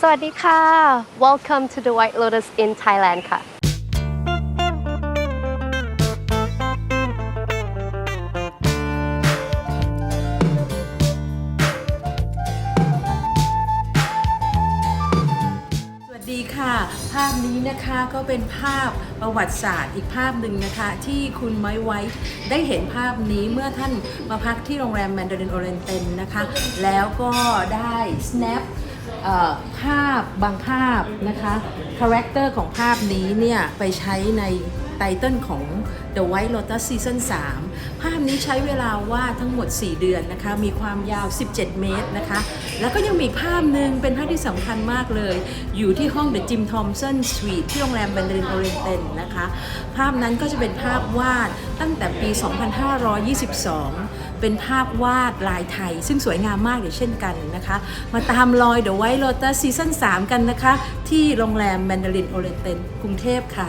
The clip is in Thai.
สวัสดีค่ะ Welcome to the White Lotus in Thailand ค่ะ สวัสดีค่ะ ภาพนี้นะคะก็เป็นภาพประวัติศาสตร์อีกภาพหนึ่งนะคะ ที่คุณไม้ไว้ได้เห็นภาพนี้เมื่อท่านมาพักที่โรงแรมแมนดารินโอเรนเตนนะคะ แล้วก็ได้ snap ภาพบางภาพนะคะคาแรคเตอร์ของภาพนี้เนี่ยไปใช้ใน ไตเติลของ The White Lotus Season 3 ภาพนี้ใช้เวลาวาดทั้งหมด 4 เดือนนะคะ มีความยาว 17 เมตรนะคะ แล้วก็ยังมีภาพหนึ่งเป็นภาพที่สำคัญมากเลย อยู่ที่ห้อง The Jim Thompson Suite ที่โรงแรมแบนเดรินโอเรนเตนนะคะ ภาพนั้นก็จะเป็นภาพวาดตั้งแต่ปี 2522 เป็นภาพวาดลายไทย ซึ่งสวยงามมากเดี๋ยวเช่นกันนะคะ มาตามรอย The White Lotus Season 3 กันนะคะ ที่โรงแรมแมนดารินโอเรนเตนกรุงเทพค่ะ